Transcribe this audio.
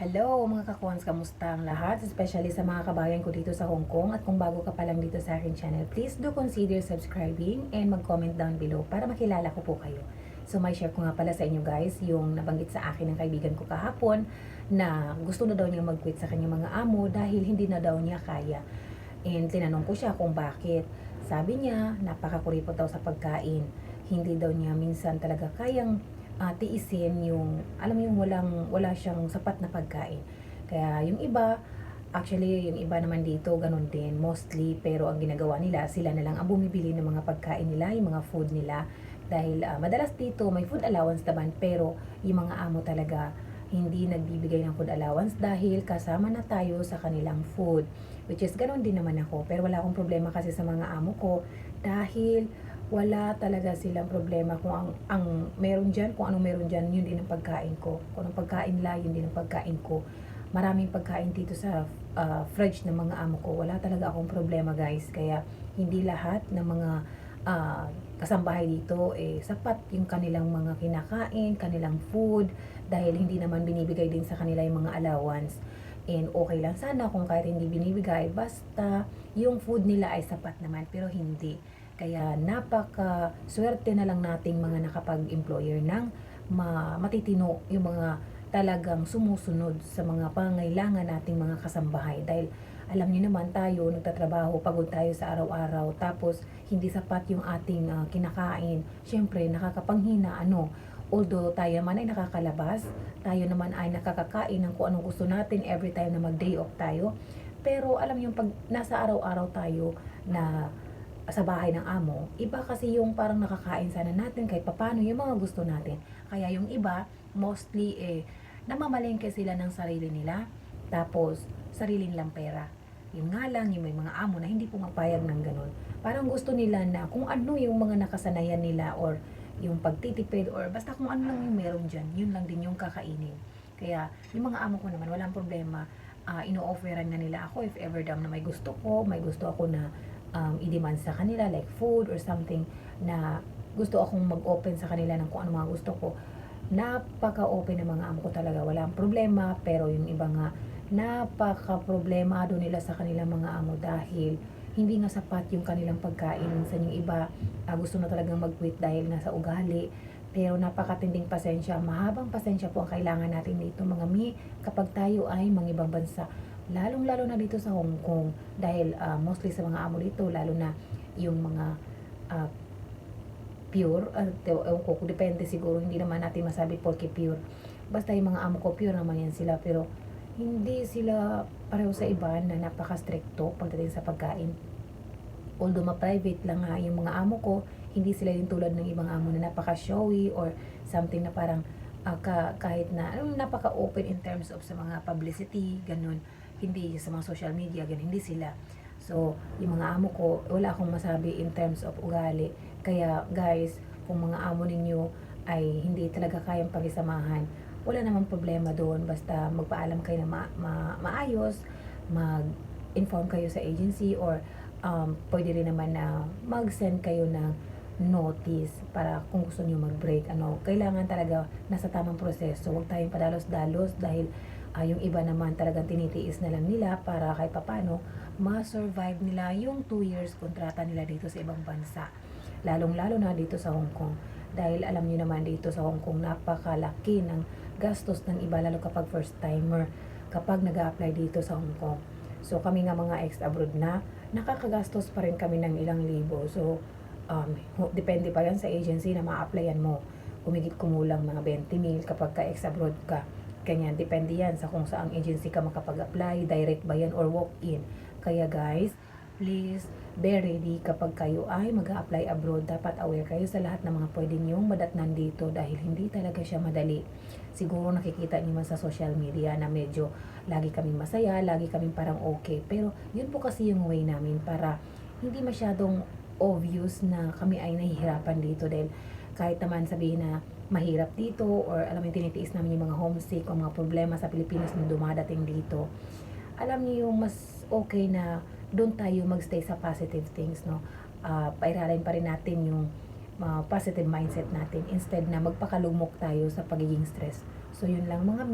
Hello mga kakwans, kamusta ang lahat? Especially sa mga kabayan ko dito sa Hong Kong at kung bago ka pa lang dito sa akin channel, please do consider subscribing and mag-comment down below para makilala ko po kayo. So may share ko nga pala sa inyo guys yung nabanggit sa akin ng kaibigan ko kahapon na gusto na daw niya mag-quit sa kanyang mga amo dahil hindi na daw niya kaya. And tinanong ko siya kung bakit. Sabi niya, napakakuripot daw sa pagkain. Hindi daw niya minsan talaga kayang ah, tiisin yung, alam mo yung walang, wala siyang sapat na pagkain. Kaya yung iba, actually yung iba naman dito, ganun din, mostly, pero ang ginagawa nila, sila na lang ang bumibili ng mga pagkain nila, yung mga food nila. Dahil ah, madalas dito, may food allowance naman, pero yung mga amo talaga, hindi nagbibigay ng food allowance dahil kasama na tayo sa kanilang food. Which is, ganun din naman ako. Pero wala akong problema kasi sa mga amo ko dahil wala talaga silang problema kung ang, ang meron dyan, kung anong meron dyan, yun din ang pagkain ko. Kung anong pagkain nila, yun din ang pagkain ko. Maraming pagkain dito sa ah, fridge ng mga amo ko. Wala talaga akong problema guys. Kaya hindi lahat ng mga ah, kasambahay dito eh sapat yung kanilang mga kinakain, kanilang food dahil hindi naman binibigay din sa kanila yung mga allowance. And okay lang sana kung kahit hindi binibigay basta yung food nila ay sapat naman pero hindi. Kaya napaka swerte na lang nating mga nakapag-employer ng ma- matitino yung mga talagang sumusunod sa mga pangailangan nating mga kasambahay. Dahil alam niyo naman tayo nagtatrabaho pagod tayo sa araw-araw tapos hindi sapat yung ating ah, kinakain. Syempre nakakapanghina ano although tayo naman ay nakakalabas tayo naman ay nakakakain ng kung anong gusto natin every time na mag day off tayo. Pero alam niyo pag nasa araw-araw tayo na sa bahay ng amo, iba kasi yung parang nakakain sana natin kahit papano yung mga gusto natin. Kaya yung iba, mostly eh, namamalengke sila ng sarili nila, tapos sarili nilang pera. Yung nga lang, yung may mga amo na hindi pumapayag ng ganun. Parang gusto nila na kung ano yung mga nakasanayan nila or yung pagtitipid or basta kung ano lang yung meron dyan, yun lang din yung kakainin. Kaya yung mga amo ko naman, walang problema. Uh, ino-offeran na nila ako if ever daw na may gusto ko, may gusto ako na um, i-demand sa kanila like food or something na gusto akong mag-open sa kanila ng kung ano mga gusto ko. Napaka-open ng mga amo ko talaga. Walang problema pero yung iba nga napaka-problemado nila sa kanilang mga amo dahil hindi nga sapat yung kanilang pagkain. Minsan yung iba uh, gusto na talagang mag-quit dahil nga sa ugali. Pero napakatinding pasensya. Mahabang pasensya po ang kailangan natin dito mga mi. Kapag tayo ay mga ibang bansa lalong-lalo na dito sa Hong Kong dahil uh, mostly sa mga amo dito lalo na yung mga uh, pure uh, ewan ko depende siguro hindi naman natin masabi porke pure. Basta yung mga amo ko pure naman yan sila pero hindi sila pareho sa iba na napaka-stricto pagdating sa pagkain. Although ma-private lang nga yung mga amo ko hindi sila yung tulad ng ibang amo na napaka-showy or something na parang uh, ka, kahit na napaka-open in terms of sa mga publicity ganun hindi sa mga social media, ganun, hindi sila. So, yung mga amo ko, wala akong masabi in terms of ugali. Kaya, guys, kung mga amo ninyo ay hindi talaga kayang pagisamahan, wala namang problema doon. Basta magpaalam kayo na ma- ma- maayos, mag-inform kayo sa agency or um, pwede rin naman na mag-send kayo ng notice para kung gusto niyo mag-break. Ano, kailangan talaga nasa tamang proseso. Huwag tayong padalos-dalos dahil uh, yung iba naman talagang tinitiis na lang nila para kahit papano ma-survive nila yung 2 years kontrata nila dito sa ibang bansa. Lalong-lalo na dito sa Hong Kong. Dahil alam niyo naman dito sa Hong Kong napakalaki ng gastos ng iba lalo kapag first timer kapag nag apply dito sa Hong Kong. So kami nga mga ex-abroad na, nakakagastos pa rin kami ng ilang libo. So um, depende pa yan sa agency na ma-applyan mo. Kumigit kumulang mga 20 mil kapag ka ex-abroad ka. Kanya, depende yan sa kung saang agency ka makapag-apply, direct ba yan or walk-in. Kaya guys, please, be ready kapag kayo ay mag apply abroad. Dapat aware kayo sa lahat ng mga pwede niyong madatnan dito dahil hindi talaga siya madali. Siguro nakikita niyo man sa social media na medyo lagi kaming masaya, lagi kaming parang okay. Pero yun po kasi yung way namin para hindi masyadong obvious na kami ay nahihirapan dito dahil kahit naman sabihin na mahirap dito or alam mo tinitiis namin yung mga homesick o mga problema sa Pilipinas na dumadating dito alam niyo yung mas okay na doon tayo magstay sa positive things no? Uh, pairalin pa rin natin yung uh, positive mindset natin instead na magpakalumok tayo sa pagiging stress. So yun lang mga